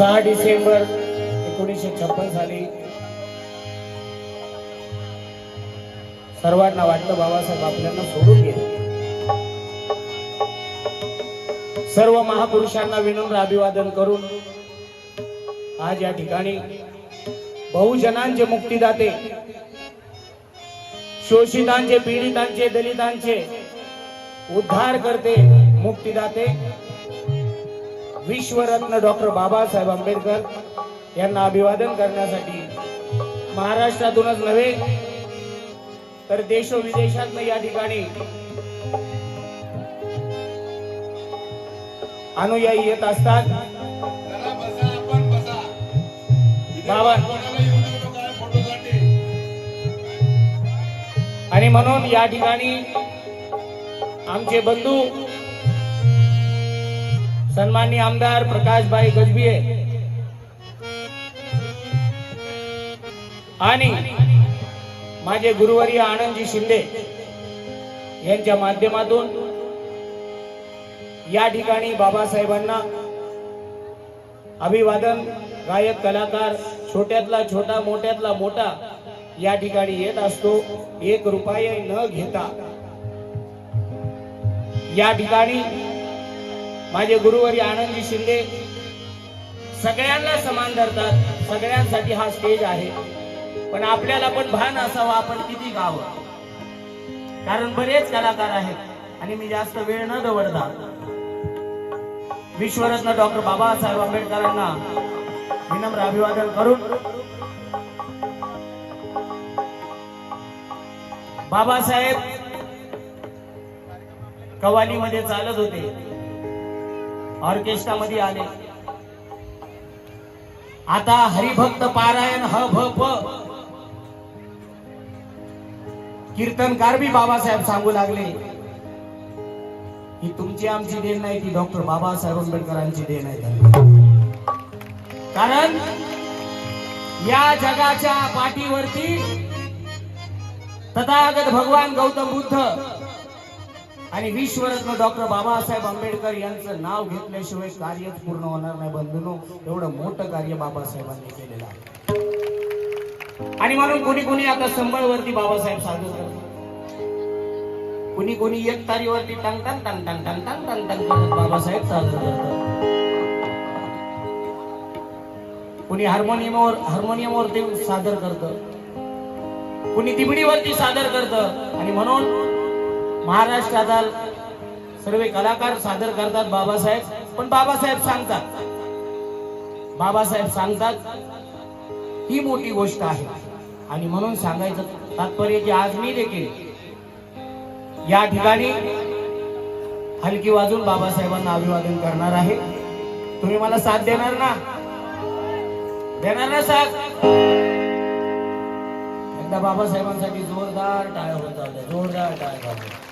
सहा डिसेंबर एकोणीसशे छप्पन साली सर्वांना वाटतं बाबासाहेब आपल्याला सोडून गेले. सर्व महापुरुषांना विनम्र अभिवादन करून आज या ठिकाणी बहुजनांचे मुक्तीदाते शोषितांचे पीडितांचे दलितांचे उद्धार करते मुक्तीदाते विश्वरत्न डॉक्टर बाबासाहेब आंबेडकर यांना अभिवादन करण्यासाठी महाराष्ट्रातूनच नव्हे तर देशोविदेशात या ठिकाणी अनुयायी येत असतात बाबा. आणि म्हणून या ठिकाणी आमचे बंधू सन्माननीय आमदार प्रकाशभाई गजबिये आणि माझे गुरुवर्य आनंदजी शिंदे यांच्या माध्यमातून या ठिकाणी बाबासाहेबांना अभिवादन गायक कलाकार छोट्यातला छोटा मोठ्यातला मोठा या ठिकाणी येत असतो. एक रुपये न घेता या ठिकाणी माझे गुरुवारी आनंदजी शिंदे सगळ्यांना समान धरतात. सगळ्यांसाठी हा स्टेज आहे. पण आपल्याला पण भान असावं आपण किती गावं. कारण बरेच कलाकार आहेत आणि मी जास्त वेळ न दवडता विश्वरत्न डॉक्टर बाबासाहेब आंबेडकरांना विनम्र अभिवादन करून बाबासाहेब कवालीमध्ये चालत होते. ऑर्केस्ट्रामध्ये आले. आता हरिभक्त पारायण ह भ प. कीर्तनकार बी बाबासाहेब सांगू लागले. ही तुमची आमची देण नाही ती डॉक्टर बाबासाहेब आंबेडकरांची देण आहे कारण या जगाच्या पाठीवरती तथागत भगवान गौतम बुद्ध आणि विश्वरत्न डॉक्टर बाबासाहेब आंबेडकर यांचं नाव घेतल्याशिवाय कार्यच पूर्ण होणार नाही बंधनो. एवढं मोठं कार्य बाबासाहेबांनी केलेलं आहे. आणि म्हणून कोणी कोणी आता संबळवरती बाबासाहेब सादर करतात. कुणी कोणी एक तारीवरती टंग टंग टंग टंग टंग टंग टंग टंग करत बाबासाहेब सादर करतात. कुणी हार्मोनियमवर हार्मोनियमवरती सादर करतं. कुणी तिबडीवरती सादर करतं. आणि म्हणून महाराष्ट्रात सर्व कलाकार सादर करतात बाबासाहेब. पण बाबासाहेब सांगतात. बाबासाहेब सांगतात ही मोठी गोष्ट आहे. आणि म्हणून सांगायचं तात्पर्य की आज मी देखील या ठिकाणी हलकी वाजून बाबासाहेबांना अभिवादन करणार आहे. तुम्ही मला साथ देणार ना? देणार ना साथ? एकदा बाबासाहेबांसाठी जोरदार टाळ्या होत जोरदार टाळ्या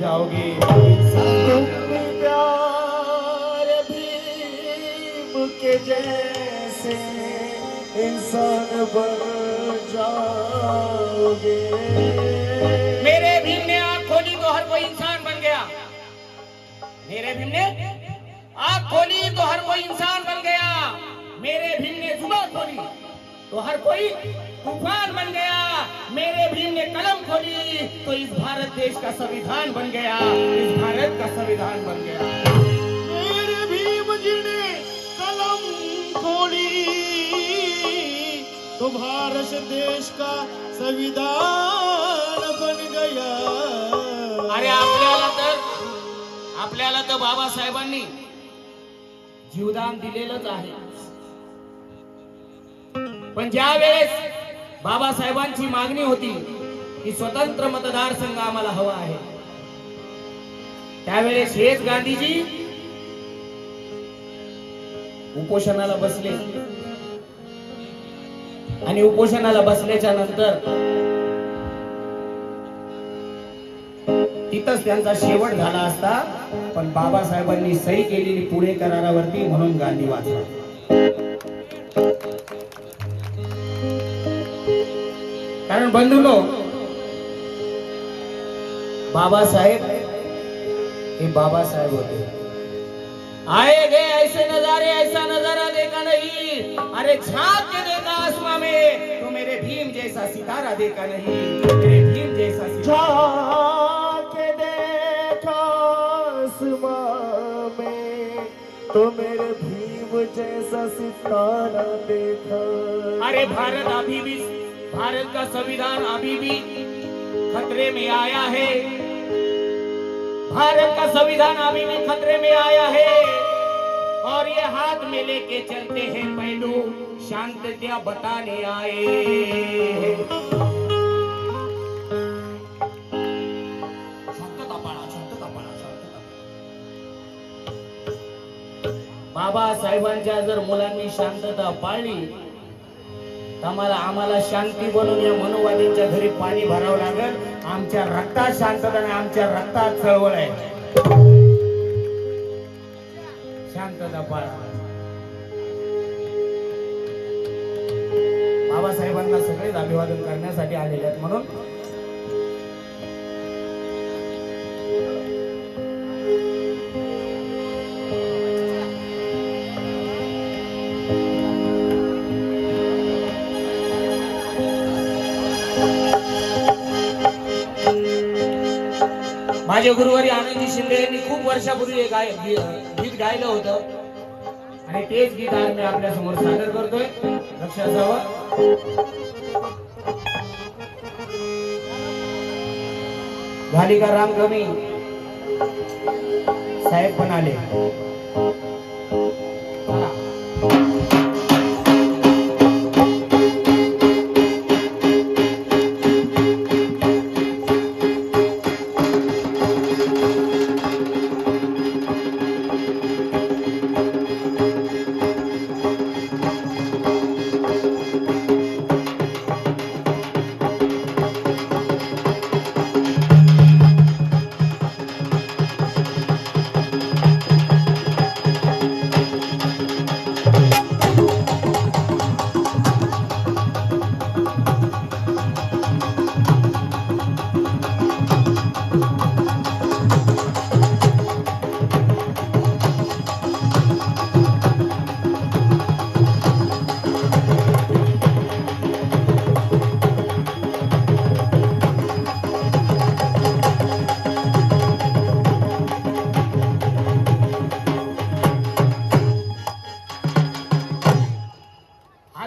जाओगे। तुम प्यारे भीम के जैसे इंसान बन जाओगे। मेरे भीम ने आंख खोली तो हर कोई इंसान बन गया। मेरे भीम ने आंख खोली तो हर कोई इंसान बन गया। मेरे भीम ने जुबान खोली तो हर कोई तूफान बन गया। मेरे भीम ने कलम खोली तो इस भारत देश का संविधान बन गया। इस भारत का संविधान बन गया। मेरे भीम जी ने कलम खोली। तो भारत देश का संविधान बन गया। अरे आपल्याला तर आपल्याला तर बाबासाहेबांनी जीवदान दिलेलंच आहे. पण ज्या वेळेस बाबासाहेबांची मागणी होती की स्वतंत्र मतदारसंघ आम्हाला हवा आहे. त्यावेळेस हेच गांधीजी उपोषणाला बसले. आणि उपोषणाला बसल्याच्या नंतर तिथंच त्यांचा शेवट झाला असता पण बाबासाहेबांनी सही केलेली पुणे करारावरती म्हणून गांधी वाचला. कारण बंधूनो बाबासाहेब बाबा साहेब होते आएगे ऐसे नजारे ऐसा नज़ारा देखा नहीं। अरे झाँक के देखा आसमां में तो मेरे भीम जैसा सितारा देखा नहीं। मेरे भीम जैसा सितारा। जाके देखा आसमां में तो मेरे भीम जैसा सितारा देखा। अरे भारत अभी भी भारत का संविधान अभी भी खतरे में आया है। भारत का संविधान अभी भी खतरे में आया है। और ये हाथ में लेके चलते हैं पहलू शांतता बताने आए बाबा साहेबांच्या जर मुलांनी शांतता पाळली आम्हाला आम्हाला शांती बनवून या मनोवादींच्या घरी पाणी भरावं लागेल. आमच्या रक्तात शांतता आणि आमच्या रक्तात चळवळ आहे. शांतता पाळा. बाबासाहेबांना सगळेच अभिवादन करण्यासाठी आलेले आहेत म्हणून माझे गुरुवारी आनंदी शिंदे यांनी खूप वर्षापूर्वी एक गाय- गीत गायलं होतं. आणि तेच गीत आज मी आपल्यासमोर सादर करतोय. लक्षात जावं भालिका राम कमी साहेब पण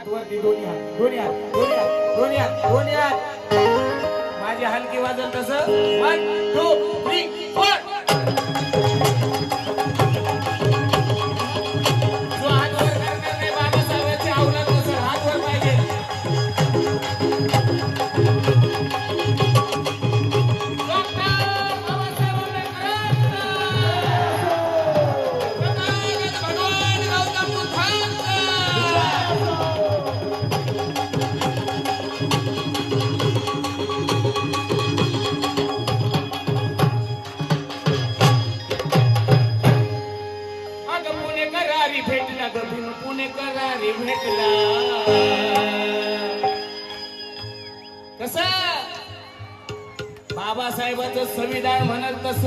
हात वरती दोन्ही हात दोन्ही हात दोन्ही हात दोन्ही हात दोन्ही हात. माझी हलकी वाजल तसं. वन टू थ्री पुणे करारी भेटला ग भीम पुणे करारी भेटला. कस? बाबासाहेबांचं संविधान म्हणत तस.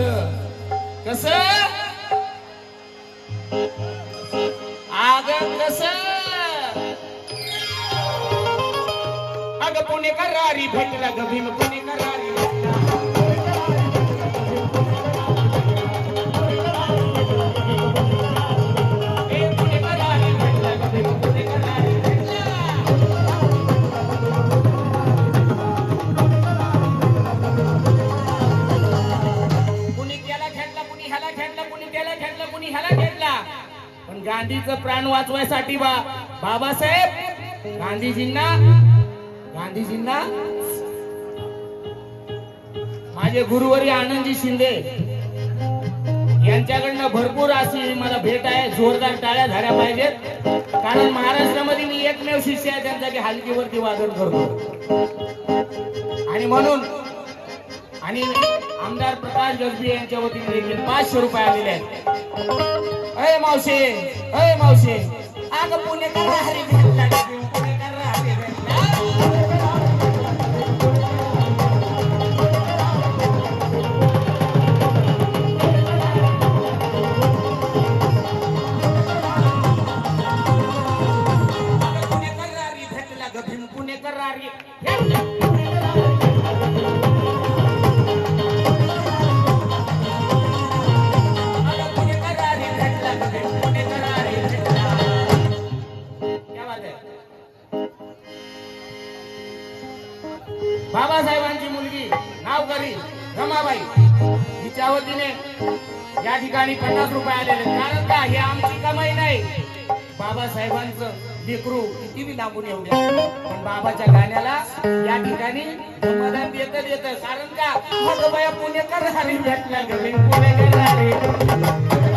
कस? आग कस? अग पुणे करारी भेटला ग भीम पुणे करारी कुणी कुणी त्याला खेळला कुणी ह्याला खेळला पण गांधीचं प्राण वाचवायसाठी बा बाबासाहेब गांधीजींना गांधीजींना माझे गुरुवरी आनंदजी शिंदे यांच्याकडनं भरपूर अशी मला भेट आहे जोरदार टाळ्या झाल्या पाहिजेत. कारण महाराष्ट्रामध्ये मी एकमेव शिष्य आहे त्यांचा की हलकीवरती वादन करतो. आणि म्हणून आणि आमदार प्रकाश गजबी यांच्या वतीने देखील पाचशे रुपये आलेले आहेत. अय मावशी अय मावशे. अग पुणेकर हरी भेटला पुणेकर हरी किती लागून येऊ द्या पण बाबाच्या गाण्याला या ठिकाणी समाधान देत येत. कारण का? मग बाया पुणेकर हरी भेटल्या ग पुणेकर हरी.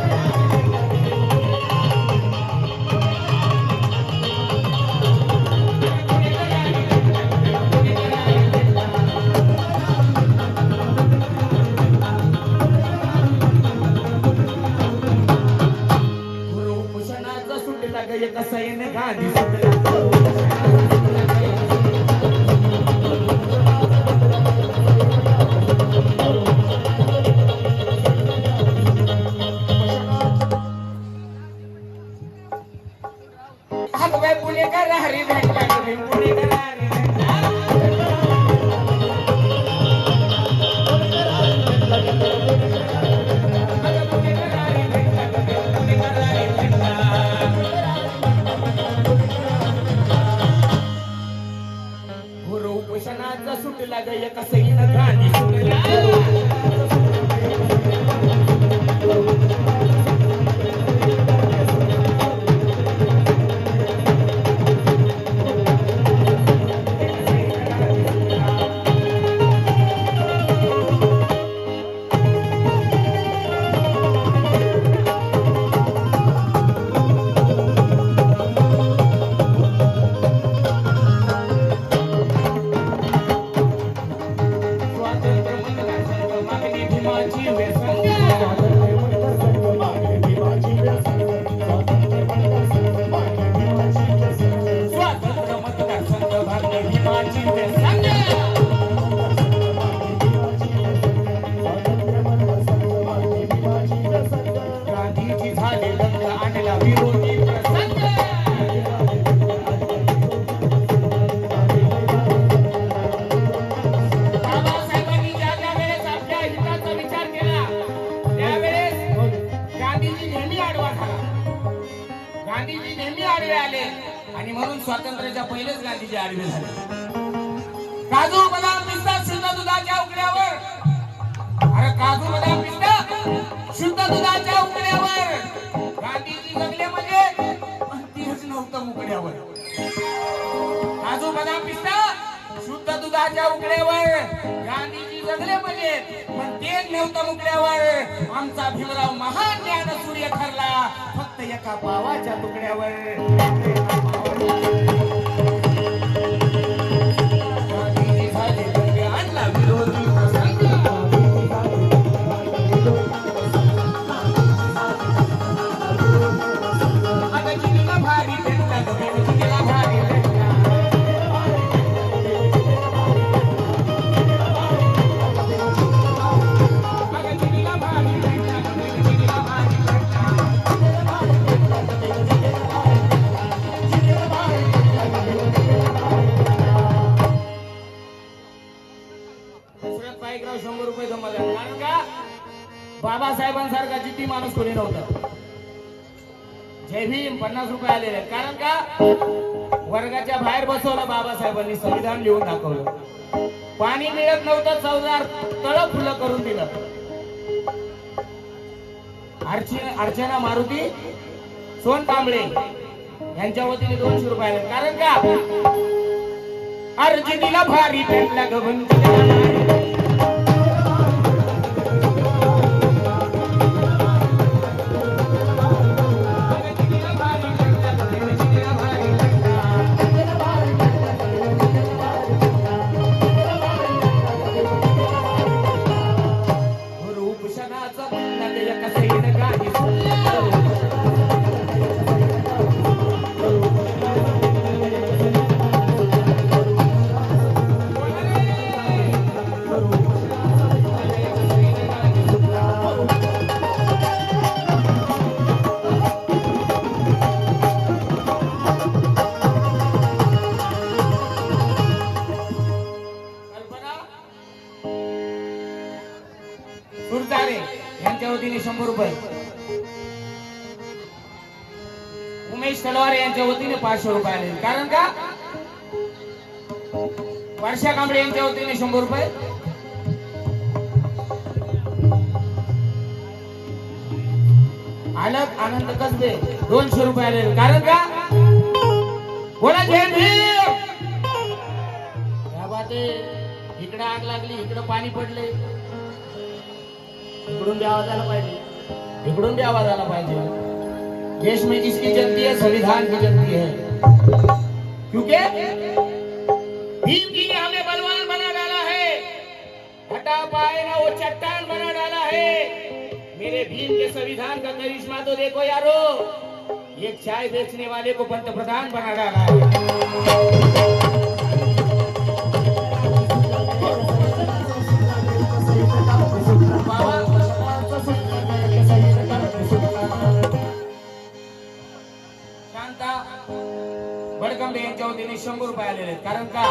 गांधीजी नेहमी आडवे आले. आणि म्हणून स्वातंत्र्याच्या पहिलेच गांधीजी आडवे झाले. काजू बदाम पिस्ता शुद्ध दुधाच्या उकड्यावर. अरे काजू बदाम पिस्ता शुद्ध दुधाच्या उकड्यावर. गांधीजी जगले म्हणजे तीच नव्हतं उकड्यावर. काजू बदाम पिस्ता शुद्ध दुधाच्या उकड्यावर गांधीजी जगले म्हणजे पण ते नव्हतं उकड्यावर. आमचा भीमराव महान ज्ञान सूर्य ठरला. फक्त एका पावाच्या तुकड्यावर. वाचवलं बाबासाहेबांनी संविधान लिहून दाखवलं. पाणी मिळत नव्हतं चौदार तळ फुलं करून दिलं. अर्चना मारुती सोन कांबळे यांच्या वतीने दोनशे रुपये कारण का? अर्ज दिला भारी त्यांना गगन यांच्या वतीने पाचशे रुपये आले. कारण का? वर्षा कांबळे यांच्या वतीने शंभर रुपये. आलक आनंद कसबे दोनशे रुपये आले. कारण का? बोला जय इकडे आग लागली इकडे पाणी पडले इकडून बी आवाज आला पाहिजे. इकडून बी आवाज आला पाहिजे. देश में जिसकी जनती है, संविधान की जनती है। क्योंकि भीम हमें बलवान बना डाला है। हटा पाए ना वो चट्टान बना डाला है। मेरे भीम के संविधान का करिश्मा तो देखो यारो, ये चाय बेचने वाले को पंत प्रधान बना डाला है। बडकंबे यांच्या वतीने शंभर रुपये आलेले आहेत. कारण का?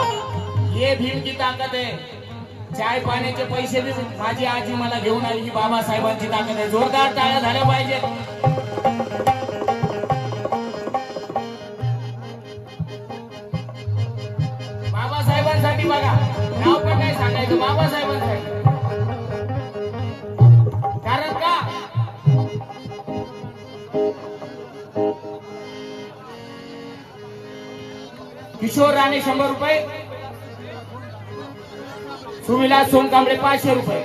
हे भीम की ताकद आहे. चाय पाण्याचे पैसे बी माझी आजी मला घेऊन आली ही बाबासाहेबांची ताकद आहे. जोरदार टाळ्या झाल्या पाहिजेत. बाबासाहेबांसाठी बघा नाव पण नाही सांगायचं. बाबासाहेबांसाठी. किशोर राणे शंभर रुपये. सुविलास सोनकांबळे पाचशे रुपये.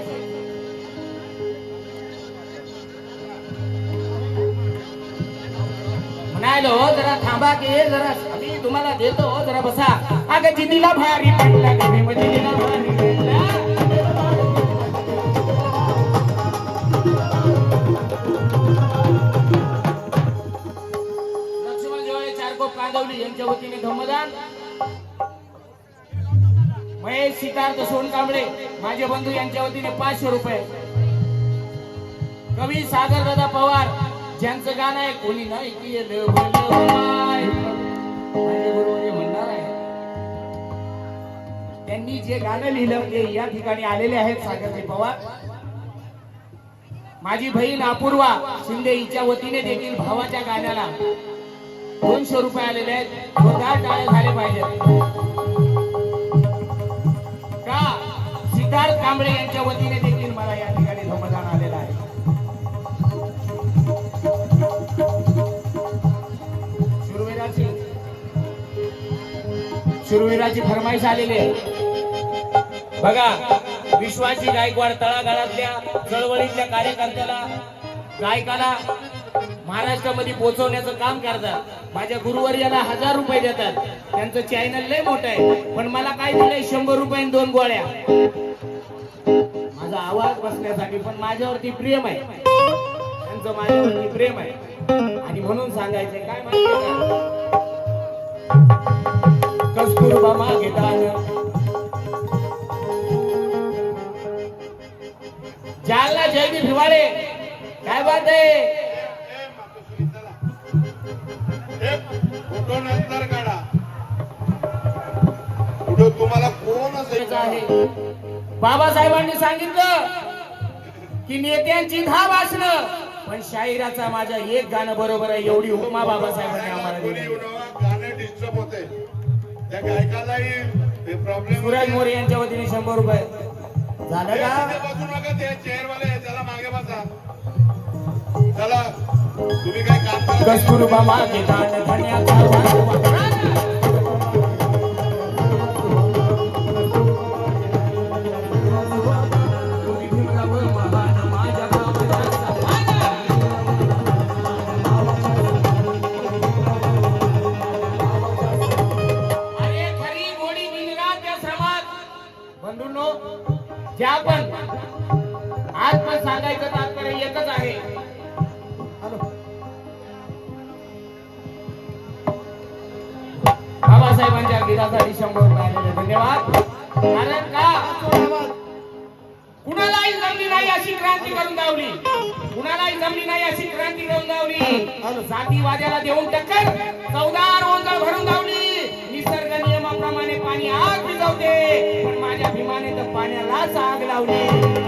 म्हणायलो हो, जरा थांबा की जरा मी तुम्हाला देतो जरा बसा. अगं जिनीला भारी पडला जिनीला भारी पडला. यांच्या वतीने धम्मदान. महेश सिद्धार्थ सोनकांबळे माझे बंधू यांच्या वतीने पाचशे रुपये. कवी सागर दादा पवार ज्यांचं गाणं आहे कोणी नाही केलं म्हणणार आहे त्यांनी जे गाणं लिहिलं ते या ठिकाणी आलेले आहेत सागरजी पवार. माझी बहीण अपूर्वा शिंदे हिच्या वतीने देखील भावाच्या गाण्याला दोनशे रुपये आलेले आहेत. टाळे झाले पाहिजेत. सिद्धार्थ कांबळे यांच्या वतीने देखील मला या ठिकाणी समाधान आलेलं आहे. शूरवीराची शूरवीराची फरमाईश आलेली आहे. बघा विश्वाची गायकवाड तळागाळातल्या चळवळीतल्या कार्यकर्त्याला गायकाला महाराष्ट्रामध्ये पोहोचवण्याचं काम करतात. माझ्या गुरुवर याला हजार रुपये देतात. त्यांचं चॅनल लय मोठं आहे. पण मला काय दिलंय? शंभर रुपये दोन गोळ्या. माझा आवाज बसण्यासाठी पण माझ्यावरती प्रेम आहे. त्यांचं माझ्यावरती प्रेम आहे. आणि म्हणून सांगायचंय काय माहितीये का? कस्तुरबा मागे दान. जालना जयदीप हिवाळे काय बात आहे? हे नंतर काढा? तुम्हाला कोण असेल आहे? बाबासाहेबांनी सांगितलं की नेत्यांची धाव असणं. पण शाहिराचा माझ्या एक गाणं बरोबर आहे एवढी हुमा बाबासाहेबांनी आम्हाला दिली. सुराज मोरे यांच्या वतीने शंभर रुपये. झालं का? कस्तुरबा मागे दान धन्याचा कुणालाही जमली नाही अशी क्रांती रंगावली कुणालाही जमली नाही अशी क्रांती रंगावली जातीवाद्याला देऊन टक्कर. चौदा रोजा भरून धावली. निसर्ग नियमाप्रमाणे पाणी आग भिजवते. पण माझ्या भीमाने तर पाण्यालाच आग लावली.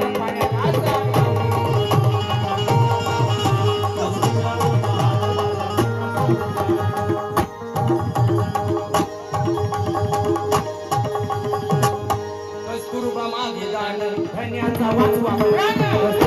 Watu wa Muranga.